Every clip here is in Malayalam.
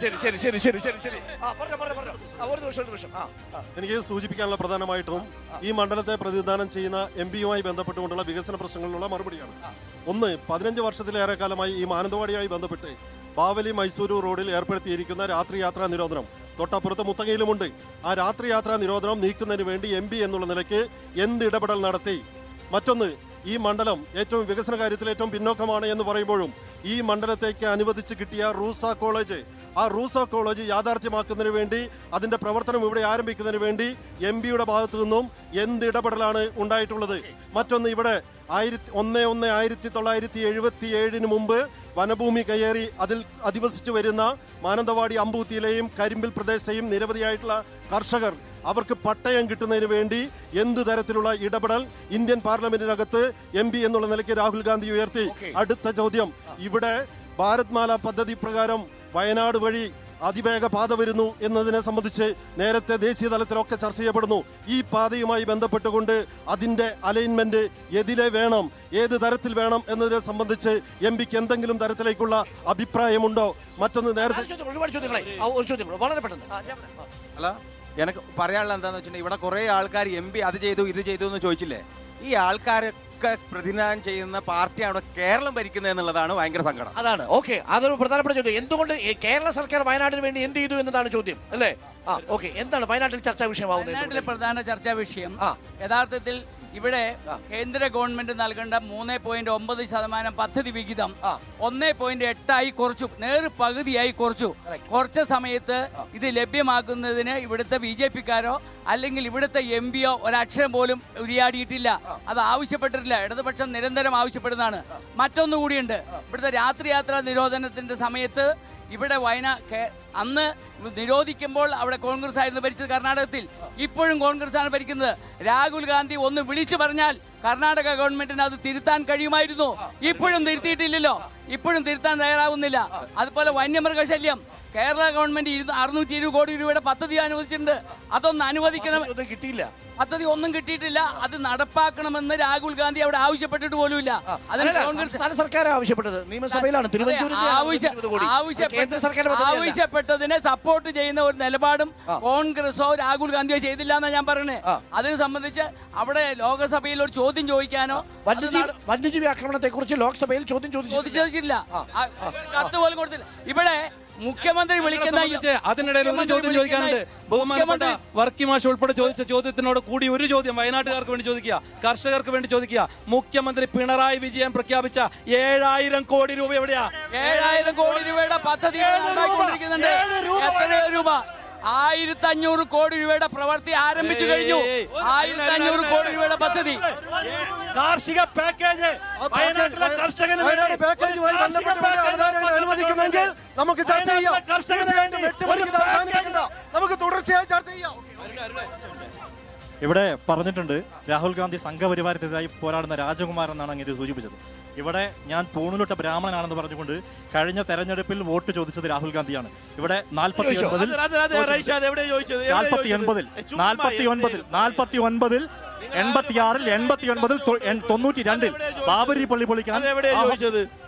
ശരി ശരി ശരി ശരി ശരി ശരി. ആ പറഞ്ഞോ പറഞ്ഞോ പറഞ്ഞോ. ആ, ഒരു നിമിഷം ഒരു നിമിഷം. ആ ആ. എനിക്ക് സൂചിപ്പിക്കാനുള്ള പ്രധാനമായിട്ടും ഈ മണ്ഡലത്തെ പ്രതിനിധാനം ചെയ്യുന്ന എം പിയുമായി ബന്ധപ്പെട്ടുകൊണ്ടുള്ള വികസന പ്രശ്നങ്ങളിലുള്ള മറുപടിയാണ്. ഒന്ന് പതിനഞ്ച് വർഷത്തിലേറെ കാലമായി ഈ മാനന്തവാടിയുമായി ബന്ധപ്പെട്ട് ബാവലി മൈസൂരു റോഡിൽ ഏർപ്പെടുത്തിയിരിക്കുന്ന രാത്രി യാത്രാ നിരോധനം. തൊട്ടപ്പുറത്ത് മുത്തങ്ങയിലുമുണ്ട്. ആ രാത്രി യാത്രാ നിരോധനം നീക്കുന്നതിന് വേണ്ടി എം പി എന്നുള്ള നിലയ്ക്ക് എന്ത് ഇടപെടൽ നടത്തി? മറ്റൊന്ന് ഈ മണ്ഡലം ഏറ്റവും വികസന കാര്യത്തിൽ ഏറ്റവും പിന്നോക്കമാണ് എന്ന് പറയുമ്പോഴും ഈ മണ്ഡലത്തേക്ക് അനുവദിച്ച് കിട്ടിയ റൂസ കോളേജ് ആ റൂസ കോളേജ് യാഥാർത്ഥ്യമാക്കുന്നതിന് വേണ്ടി അതിന്റെ പ്രവർത്തനം ഇവിടെ ആരംഭിക്കുന്നതിന് വേണ്ടി എം പിയുടെ ഭാഗത്തു നിന്നും എന്ത് ഇടപെടലാണ് ഉണ്ടായിട്ടുള്ളത്. മറ്റൊന്ന് ഇവിടെ ആയിരത്തി ഒന്ന് ഒന്ന് ആയിരത്തി തൊള്ളായിരത്തി എഴുപത്തി ഏഴിന് മുമ്പ് വനഭൂമി കയറി അതിൽ അധിവസിച്ചു വരുന്ന മാനന്തവാടി അമ്പൂത്തിയിലെയും കരിമ്പിൽ പ്രദേശത്തെയും നിരവധിയായിട്ടുള്ള കർഷകർ അവർക്ക് പട്ടയം കിട്ടുന്നതിന് വേണ്ടി എന്ത് തരത്തിലുള്ള ഇടപെടൽ ഇന്ത്യൻ പാർലമെന്റിനകത്ത് എം പി എന്നുള്ള നിലയ്ക്ക് രാഹുൽ ഗാന്ധി ഉയർത്തി. അടുത്ത ചോദ്യം. ഇവിടെ ഭാരത് മാല പദ്ധതി പ്രകാരം വയനാട് വഴി അതിവേഗ പാത വരുന്നു എന്നതിനെ സംബന്ധിച്ച് നേരത്തെ ദേശീയ തലത്തിലൊക്കെ ചർച്ച ചെയ്യപ്പെടുന്നു. ഈ പാതയുമായി ബന്ധപ്പെട്ടുകൊണ്ട് അതിന്റെ അലൈൻമെന്റ് എതിലെ വേണം ഏത് തരത്തിൽ വേണം എന്നതിനെ സംബന്ധിച്ച് എം പിക്ക് എന്തെങ്കിലും തരത്തിലേക്കുള്ള അഭിപ്രായമുണ്ടോ? മറ്റൊന്ന് നേരത്തെ. അല്ല എനിക്ക് പറയാനുള്ള എന്താന്ന് വെച്ചിട്ടുണ്ടെങ്കിൽ ഇവിടെ കുറെ ആൾക്കാർ എം പി അത് ചെയ്തു ഇത് ചെയ്തു എന്ന് ചോദിച്ചില്ലേ? ഈ ആൾക്കാരൊക്കെ പ്രതിനിധാനം ചെയ്യുന്ന പാർട്ടിയാണ് ഇവിടെ കേരളം ഭരിക്കുന്നത് എന്നുള്ളതാണ് ഭയങ്കര സങ്കടം. അതാണ്. ഓക്കെ അതൊരു പ്രധാനപ്പെട്ട ചോദ്യം. എന്തുകൊണ്ട് ഈ കേരള സർക്കാർ വയനാടിന് വേണ്ടി എന്ത് ചെയ്തു എന്നതാണ് ചോദ്യം അല്ലേ? ആ ഓക്കെ. എന്താണ് വയനാട്ടിൽ ചർച്ചാ വിഷയമാവുന്നത്? വയനാട്ടിലെ പ്രധാന ചർച്ചാ വിഷയം യഥാർത്ഥത്തിൽ ഇവിടെ കേന്ദ്ര ഗവൺമെന്റ് നൽകേണ്ട മൂന്ന് പോയിന്റ് ഒമ്പത് ശതമാനം പദ്ധതി വിഹിതം. ഒന്ന് പോയിന്റ് എട്ടായി കുറച്ചു. നേർ പകുതിയായി കുറച്ചു. കുറച്ച സമയത്ത് ഇത് ലഭ്യമാക്കുന്നതിന് ഇവിടുത്തെ ബി ജെ പിക്കാരോ അല്ലെങ്കിൽ ഇവിടുത്തെ എം പിയോ ഒരക്ഷരം പോലും ഉരിയാടിയിട്ടില്ല. അത് ആവശ്യപ്പെട്ടിട്ടില്ല. ഇടതുപക്ഷം നിരന്തരം ആവശ്യപ്പെടുന്നതാണ്. മറ്റൊന്നുകൂടിയുണ്ട്. ഇവിടുത്തെ രാത്രി യാത്രാ നിരോധനത്തിന്റെ സമയത്ത് ഇവിടെ വയനാ അന്ന് നിരോധിക്കുമ്പോൾ അവിടെ കോൺഗ്രസ് ആയിരുന്നു ഭരിച്ചത് കർണാടകത്തിൽ. ഇപ്പോഴും കോൺഗ്രസ് ആണ് ഭരിക്കുന്നത്. രാഹുൽ ഗാന്ധി ഒന്ന് വിളിച്ചു പറഞ്ഞാൽ കർണാടക ഗവൺമെന്റിന് അത് തിരുത്താൻ കഴിയുമായിരുന്നു. ഇപ്പോഴും തിരുത്തിയിട്ടില്ലല്ലോ. ഇപ്പോഴും തിരുത്താൻ തയ്യാറാവുന്നില്ല. അതുപോലെ വന്യമൃഗശല്യം. കേരള ഗവൺമെന്റ് അറുന്നൂറ്റി ഇരുപത് കോടി രൂപയുടെ പദ്ധതി അനുവദിച്ചിട്ടുണ്ട്. അതൊന്ന് അനുവദിക്കണം. കിട്ടിയില്ല. പദ്ധതി ഒന്നും കിട്ടിയിട്ടില്ല. അത് നടപ്പാക്കണമെന്ന് രാഹുൽ ഗാന്ധി അവിടെ ആവശ്യപ്പെട്ടിട്ട് പോലുമില്ല. ഇല്ല അതിന് കോൺഗ്രസ് സർക്കാർ ആവശ്യപ്പെട്ടത്. നിയമസഭയിലാണ്. ആവശ്യപ്പെട്ടതിനെ സപ്പോർട്ട് ചെയ്യുന്ന ഒരു നിലപാടും കോൺഗ്രസോ രാഹുൽ ഗാന്ധിയോ ചെയ്തില്ല എന്നാ ഞാൻ പറഞ്ഞത് അതിനെ സംബന്ധിച്ച് അവിടെ ലോകസഭയിൽ ഒരു ചോദ്യം ചോദിക്കാനോ വന്യജീവി ആക്രമണത്തെ കുറിച്ച് ലോക്സഭയിൽ ചോദ്യം ചോദിച്ചു കത്ത് പോലും കൊടുത്തില്ല. ഇവിടെ മുഖ്യമന്ത്രി വിളിക്കുന്ന അതിനിടയിൽ ഒരു ചോദ്യം ചോദിക്കാനുണ്ട്. ബഹുമാനപ്പെട്ട മുഖ്യമന്ത്രി- വർക്കി മാഷ് ഉൾപ്പെടെ ചോദിച്ച ചോദ്യത്തിനോട് കൂടി ഒരു ചോദ്യം വയനാട്ടുകാർക്ക് വേണ്ടി ചോദിക്കുക കർഷകർക്ക് വേണ്ടി ചോദിക്കുക. മുഖ്യമന്ത്രി പിണറായി വിജയൻ പ്രഖ്യാപിച്ച ഏഴായിരം കോടി രൂപ എവിടെയാ? ഏഴായിരം കോടി രൂപയുടെ പദ്ധതി രൂപ. ആയിരത്തി അഞ്ഞൂറ് കോടി രൂപയുടെ പ്രവൃത്തി ആരംഭിച്ചു കഴിഞ്ഞു. ആയിരത്തി അഞ്ഞൂറ് കോടി രൂപയുടെ പദ്ധതി. കാർഷിക പാക്കേജ് വയനാട്ടിലെ കർഷകന് അനുവദിക്കുമെങ്കിൽ നമുക്ക് ചർച്ച ചെയ്യാം. നമുക്ക് തുടർച്ചയായി ചർച്ച ചെയ്യാം. ഇവിടെ പറഞ്ഞിട്ടുണ്ട് രാഹുൽ ഗാന്ധി സംഘപരിവാരത്തിനെതിരായി പോരാടുന്ന രാജകുമാർ എന്നാണ് അങ്ങനെ സൂചിപ്പിച്ചത്. ഇവിടെ ഞാൻ പൂണിലൊട്ട ബ്രാഹ്മണനാണെന്ന് പറഞ്ഞുകൊണ്ട് കഴിഞ്ഞ തെരഞ്ഞെടുപ്പിൽ വോട്ട് ചോദിച്ചത് രാഹുൽ ഗാന്ധിയാണ്. ഇവിടെ നാൽപ്പത്തി ഒൻപതിൽ നാൽപ്പത്തി ഒൻപതിൽ നാൽപ്പത്തി ഒൻപതിൽ നാൽപ്പത്തി ഒൻപതിൽ എൺപത്തിയാറിൽ എൺപത്തി ഒൻപതിൽ തൊണ്ണൂറ്റി രണ്ടിൽ ബാബരി പള്ളി പൊളിക്കാൻ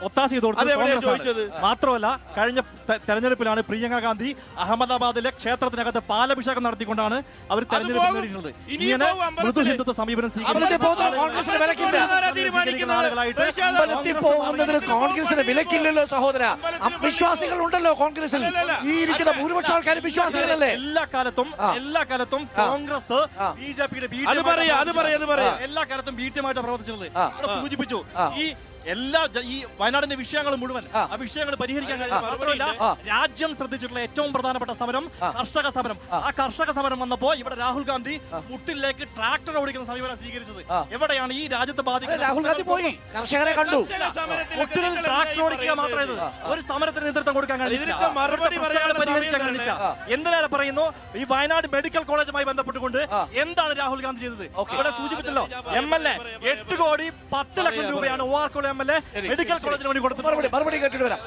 ഒത്താശ ചെയ്ത് കൊടുത്തത്. മാത്രമല്ല കഴിഞ്ഞ തെരഞ്ഞെടുപ്പിലാണ് പ്രിയങ്ക ഗാന്ധി അഹമ്മദാബാദിലെ ക്ഷേത്രത്തിനകത്ത് പാലഭിഷേകം നടത്തിക്കൊണ്ടാണ് അവർ തെരഞ്ഞെടുപ്പ് ഇങ്ങനെ മൃദു ഹിന്ദുത്വ സമീപനം കോൺഗ്രസിന് വിലക്കില്ലല്ലോ സഹോദര. വിശ്വാസികൾ ഉണ്ടല്ലോ കോൺഗ്രസിൽ. ഈ ഇരിക്കുന്ന ഭൂരിപക്ഷം വിശ്വാസികളല്ലേ? എല്ലാ കാലത്തും എല്ലാ കാലത്തും കോൺഗ്രസ് ബി ജെ പിയുടെ അത് പറയാം അത് പറയാം. എല്ലാ കാലത്തും ബീറ്റമായിട്ട് പ്രവർത്തിച്ചത് സൂചിപ്പിച്ചു. ഈ എല്ലാ ഈ വയനാടിന്റെ വിഷയങ്ങൾ മുഴുവൻ ആ. വിഷയങ്ങൾ പരിഹരിക്കാൻ കഴിയുന്നില്ല മാത്രമല്ല രാജ്യം ശ്രദ്ധിച്ചിട്ടുള്ള ഏറ്റവും പ്രധാനപ്പെട്ട സമരം കർഷക സമരം. ആ. കർഷക സമരം വന്നപ്പോ ഇവിടെ രാഹുൽ ഗാന്ധി മുട്ടിലേക്ക് ട്രാക്ടർ ഓടിക്കുന്ന സമീപനം സ്വീകരിച്ചത്. എവിടെയാണ് ഈ രാജ്യത്ത് ബാധിക്കുന്നത് രാഹുൽ ഗാന്ധി പോയി. കർഷകരെ കണ്ടു. മുട്ടിൽ ട്രാക്ടർ ഓടിക്കുക മാത്രമേ ഒരു സമരത്തിന് നേതൃത്വം കൊടുക്കാൻ കഴിഞ്ഞില്ല എന്തിനേറെ പറയുന്നു? ഈ വയനാട് മെഡിക്കൽ കോളേജുമായി ബന്ധപ്പെട്ടുകൊണ്ട് എന്താണ് രാഹുൽ ഗാന്ധി ചെയ്തത്? ഇവിടെ സൂചിപ്പിച്ചല്ലോ എം എൽ എ എട്ട് കോടി പത്ത് ലക്ഷം രൂപയാണ് O R college M L A medical കോളേജിന് വേണ്ടി കൊടുത്തത് മറുപടി മറുപടി കേട്ടിട്ട് വരാം.